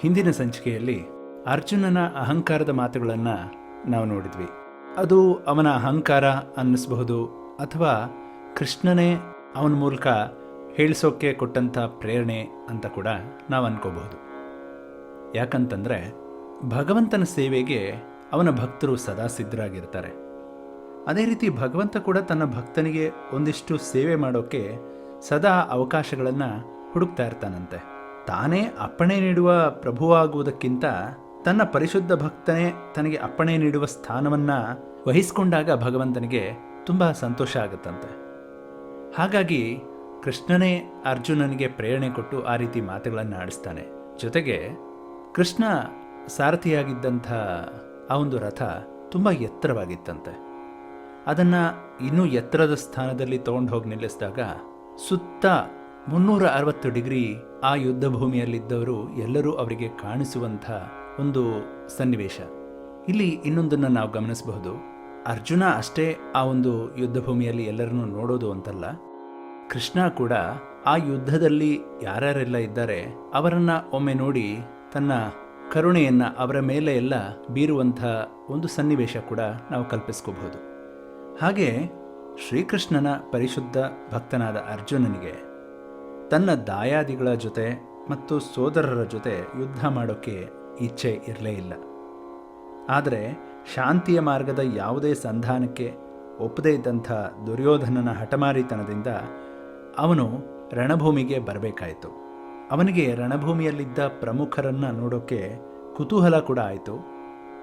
ಹಿಂದಿನ ಸಂಚಿಕೆಯಲ್ಲಿ ಅರ್ಜುನನ ಅಹಂಕಾರದ ಮಾತುಗಳನ್ನು ನಾವು ನೋಡಿದ್ವಿ. ಅದು ಅವನ ಅಹಂಕಾರ ಅನ್ನಿಸಬಹುದು ಅಥವಾ ಕೃಷ್ಣನೇ ಅವನ ಮೂಲಕ ಹೇಳಿಸೋಕೆ ಕೊಟ್ಟಂಥ ಪ್ರೇರಣೆ ಅಂತ ಕೂಡ ನಾವು ಅನ್ಕೋಬಹುದು. ಯಾಕಂತಂದರೆ ಭಗವಂತನ ಸೇವೆಗೆ ಅವನ ಭಕ್ತರು ಸದಾ ಸಿದ್ಧರಾಗಿರ್ತಾರೆ. ಅದೇ ರೀತಿ ಭಗವಂತ ಕೂಡ ತನ್ನ ಭಕ್ತನಿಗೆ ಒಂದಿಷ್ಟು ಸೇವೆ ಮಾಡೋಕ್ಕೆ ಸದಾ ಅವಕಾಶಗಳನ್ನು ಹುಡುಕ್ತಾ ಇರ್ತಾನಂತೆ. ತಾನೇ ಅಪ್ಪಣೆ ನೀಡುವ ಪ್ರಭುವಾಗುವುದಕ್ಕಿಂತ ತನ್ನ ಪರಿಶುದ್ಧ ಭಕ್ತನೇ ತನಗೆ ಅಪ್ಪಣೆ ನೀಡುವ ಸ್ಥಾನವನ್ನು ವಹಿಸಿಕೊಂಡಾಗ ಭಗವಂತನಿಗೆ ತುಂಬ ಸಂತೋಷ ಆಗುತ್ತಂತೆ. ಹಾಗಾಗಿ ಕೃಷ್ಣನೇ ಅರ್ಜುನನಿಗೆ ಪ್ರೇರಣೆ ಕೊಟ್ಟು ಆ ರೀತಿ ಮಾತುಗಳನ್ನು ಆಡಿಸ್ತಾನೆ. ಜೊತೆಗೆ ಕೃಷ್ಣ ಸಾರಥಿಯಾಗಿದ್ದಂಥ ಆ ಒಂದು ರಥ ತುಂಬ ಎತ್ತರವಾಗಿತ್ತಂತೆ. ಅದನ್ನು ಇನ್ನೂ ಎತ್ತರದ ಸ್ಥಾನದಲ್ಲಿ ತೊಗೊಂಡು ಹೋಗಿ ನಿಲ್ಲಿಸಿದಾಗ ಸುತ್ತ ಮುನ್ನೂರ ಅರವತ್ತು ಡಿಗ್ರಿ ಆ ಯುದ್ಧ ಭೂಮಿಯಲ್ಲಿದ್ದವರು ಎಲ್ಲರೂ ಅವರಿಗೆ ಕಾಣಿಸುವಂಥ ಒಂದು ಸನ್ನಿವೇಶ. ಇಲ್ಲಿ ಇನ್ನೊಂದನ್ನು ನಾವು ಗಮನಿಸಬಹುದು. ಅರ್ಜುನ ಅಷ್ಟೇ ಆ ಒಂದು ಯುದ್ಧ ಭೂಮಿಯಲ್ಲಿ ಎಲ್ಲರನ್ನೂ ನೋಡೋದು ಅಂತಲ್ಲ. ಕೃಷ್ಣ ಕೂಡ ಆ ಯುದ್ಧದಲ್ಲಿ ಯಾರ್ಯಾರೆಲ್ಲ ಇದ್ದಾರೆ ಅವರನ್ನು ಒಮ್ಮೆ ನೋಡಿ ತನ್ನ ಕರುಣೆಯನ್ನು ಅವರ ಮೇಲೆ ಎಲ್ಲ ಬೀರುವಂಥ ಒಂದು ಸನ್ನಿವೇಶ ಕೂಡ ನಾವು ಕಲ್ಪಿಸ್ಕೋಬಹುದು. ಹಾಗೆ ಶ್ರೀಕೃಷ್ಣನ ಪರಿಶುದ್ಧ ಭಕ್ತನಾದ ಅರ್ಜುನನಿಗೆ ತನ್ನ ದಾಯಾದಿಗಳ ಜೊತೆ ಮತ್ತು ಸೋದರರ ಜೊತೆ ಯುದ್ಧ ಮಾಡೋಕ್ಕೆ ಇಚ್ಛೆ ಇರಲೇ ಇಲ್ಲ. ಆದರೆ ಶಾಂತಿಯ ಮಾರ್ಗದ ಯಾವುದೇ ಸಂಧಾನಕ್ಕೆ ಒಪ್ಪದೇ ಇದ್ದಂಥ ದುರ್ಯೋಧನನ ಹಠಮಾರಿತನದಿಂದ ಅವನು ರಣಭೂಮಿಗೆ ಬರಬೇಕಾಯಿತು. ಅವನಿಗೆ ರಣಭೂಮಿಯಲ್ಲಿದ್ದ ಪ್ರಮುಖರನ್ನು ನೋಡೋಕ್ಕೆ ಕುತೂಹಲ ಕೂಡ ಆಯಿತು.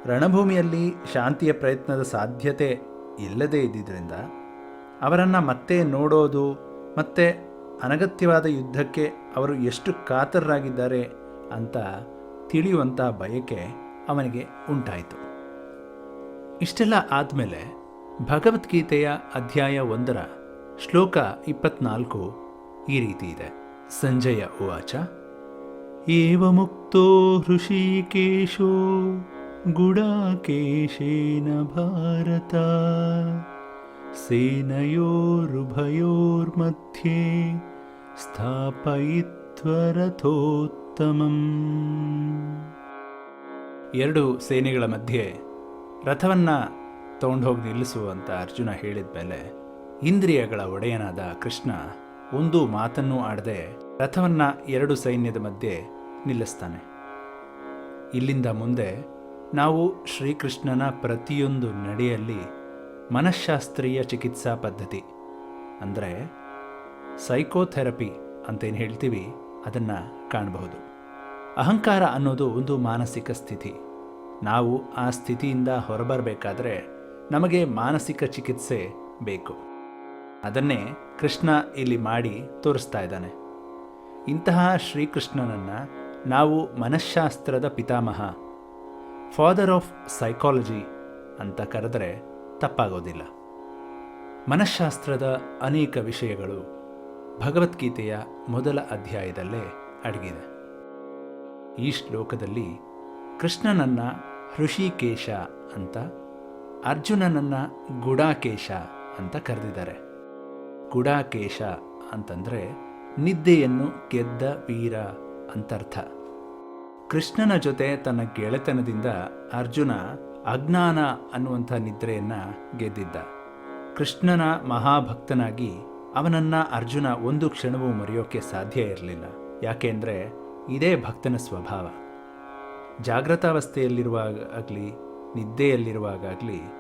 ರಣಭೂಮಿಯಲ್ಲಿ ಶಾಂತಿಯ ಪ್ರಯತ್ನದ ಸಾಧ್ಯತೆ ಇಲ್ಲದೇ ಇದ್ದಿದ್ದರಿಂದ ಅವರನ್ನು ಮತ್ತೆ ನೋಡೋದು ಮತ್ತೆ ಅನಗತ್ಯವಾದ ಯುದ್ಧಕ್ಕೆ ಅವರು ಎಷ್ಟು ಕಾತರರಾಗಿದ್ದಾರೆ ಅಂತ ತಿಳಿಯುವಂಥ ಬಯಕೆ ಅವನಿಗೆ ಉಂಟಾಯಿತು. ಇಷ್ಟೆಲ್ಲ ಆದಮೇಲೆ ಭಗವದ್ಗೀತೆಯ ಅಧ್ಯಾಯ ಒಂದರ ಶ್ಲೋಕ ಇಪ್ಪತ್ನಾಲ್ಕು ಈ ರೀತಿ ಇದೆ. ಸಂಜಯ ಉವಾಚ ಏವ ಮುಕ್ತೋ ಋಷಿಕೇಶೋ ಗುಡಾಕೇಶೇನ ಭಾರತ. ಸೇನಯೋರುಭಯೋರ್ಮಧ್ಯೆ ಸ್ಥಾಪಯಿತ್ವರಥೋತ್ತಮಂ. ಎರಡು ಸೇನೆಗಳ ಮಧ್ಯೆ ರಥವನ್ನು ತಗೊಂಡು ಹೋಗಿ ನಿಲ್ಲಿಸು ಅಂತ ಅರ್ಜುನ ಹೇಳಿದ ಮೇಲೆ ಇಂದ್ರಿಯಗಳ ಒಡೆಯನಾದ ಕೃಷ್ಣ ಒಂದು ಮಾತನ್ನು ಆಡದೆ ರಥವನ್ನ ಎರಡು ಸೈನ್ಯದ ಮಧ್ಯೆ ನಿಲ್ಲಿಸ್ತಾನೆ. ಇಲ್ಲಿಂದ ಮುಂದೆ ನಾವು ಶ್ರೀಕೃಷ್ಣನ ಪ್ರತಿಯೊಂದು ನಡೆಯಲ್ಲಿ ಮನಃಶಾಸ್ತ್ರೀಯ ಚಿಕಿತ್ಸಾ ಪದ್ಧತಿ, ಅಂದರೆ ಸೈಕೋಥೆರಪಿ ಅಂತೇನು ಹೇಳ್ತೀವಿ, ಅದನ್ನು ಕಾಣಬಹುದು. ಅಹಂಕಾರ ಅನ್ನೋದು ಒಂದು ಮಾನಸಿಕ ಸ್ಥಿತಿ. ನಾವು ಆ ಸ್ಥಿತಿಯಿಂದ ಹೊರಬರಬೇಕಾದ್ರೆ ನಮಗೆ ಮಾನಸಿಕ ಚಿಕಿತ್ಸೆ ಬೇಕು. ಅದನ್ನೇ ಕೃಷ್ಣ ಇಲ್ಲಿ ಮಾಡಿ ತೋರಿಸ್ತಾ ಇದ್ದಾನೆ. ಇಂತಹ ಶ್ರೀಕೃಷ್ಣನನ್ನು ನಾವು ಮನಃಶಾಸ್ತ್ರದ ಪಿತಾಮಹ ಫಾದರ್ ಆಫ್ ಸೈಕಾಲಜಿ ಅಂತ ಕರೆದರೆ ತಪ್ಪಾಗೋದಿಲ್ಲ. ಮನಃಶಾಸ್ತ್ರದ ಅನೇಕ ವಿಷಯಗಳು ಭಗವದ್ಗೀತೆಯ ಮೊದಲ ಅಧ್ಯಾಯದಲ್ಲೇ ಅಡಗಿದೆ. ಈ ಶ್ಲೋಕದಲ್ಲಿ ಕೃಷ್ಣನನ್ನ ಋಷಿಕೇಶ ಅಂತ, ಅರ್ಜುನನನ್ನ ಗುಡಾಕೇಶ ಅಂತ ಕರೆದಿದ್ದಾರೆ. ಗುಡಾಕೇಶ ಅಂತಂದರೆ ನಿದ್ದೆಯನ್ನು ಗೆದ್ದ ವೀರ ಅಂತರ್ಥ. ಕೃಷ್ಣನ ಜೊತೆ ತನ್ನ ಗೆಳೆತನದಿಂದ ಅರ್ಜುನ ಅಜ್ಞಾನ ಅನ್ನುವಂಥ ನಿದ್ರೆಯನ್ನು ಗೆದ್ದಿದ್ದ. ಕೃಷ್ಣನ ಮಹಾಭಕ್ತನಾಗಿ ಅವನನ್ನ ಅರ್ಜುನ ಒಂದು ಕ್ಷಣವೂ ಮರೆಯೋಕೆ ಸಾಧ್ಯ ಇರಲಿಲ್ಲ. ಯಾಕೆಂದರೆ ಇದೇ ಭಕ್ತನ ಸ್ವಭಾವ. ಜಾಗೃತಾವಸ್ಥೆಯಲ್ಲಿರುವಾಗಲಿ ನಿದ್ದೆಯಲ್ಲಿರುವಾಗಲಿ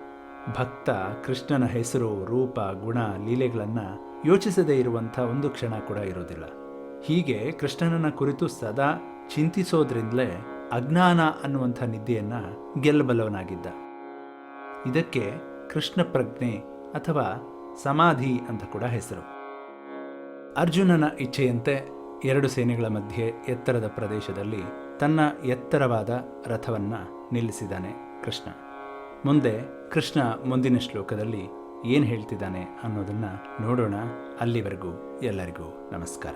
ಭಕ್ತ ಕೃಷ್ಣನ ಹೆಸರು, ರೂಪ, ಗುಣ, ಲೀಲೆಗಳನ್ನು ಯೋಚಿಸದೇ ಇರುವಂಥ ಒಂದು ಕ್ಷಣ ಕೂಡ ಇರೋದಿಲ್ಲ. ಹೀಗೆ ಕೃಷ್ಣನನ್ನ ಕುರಿತು ಸದಾ ಚಿಂತಿಸೋದ್ರಿಂದಲೇ ಅಜ್ಞಾನ ಅನ್ನುವಂಥ ನಿದ್ದೆಯನ್ನು ಗೆಲ್ಲಬಲ್ಲವನಾಗಿದ್ದ. ಇದಕ್ಕೆ ಕೃಷ್ಣ ಪ್ರಜ್ಞೆ ಅಥವಾ ಸಮಾಧಿ ಅಂತ ಕೂಡ ಹೆಸರು. ಅರ್ಜುನನ ಇಚ್ಛೆಯಂತೆ ಎರಡು ಸೇನೆಗಳ ಮಧ್ಯೆ ಎತ್ತರದ ಪ್ರದೇಶದಲ್ಲಿ ತನ್ನ ಎತ್ತರವಾದ ರಥವನ್ನು ನಿಲ್ಲಿಸಿದ್ದಾನೆ ಕೃಷ್ಣ. ಮುಂದೆ ಕೃಷ್ಣ ಮುಂದಿನ ಶ್ಲೋಕದಲ್ಲಿ ಏನು ಹೇಳ್ತಿದ್ದಾನೆ ಅನ್ನೋದನ್ನು ನೋಡೋಣ. ಅಲ್ಲಿವರೆಗೂ ಎಲ್ಲರಿಗೂ ನಮಸ್ಕಾರ.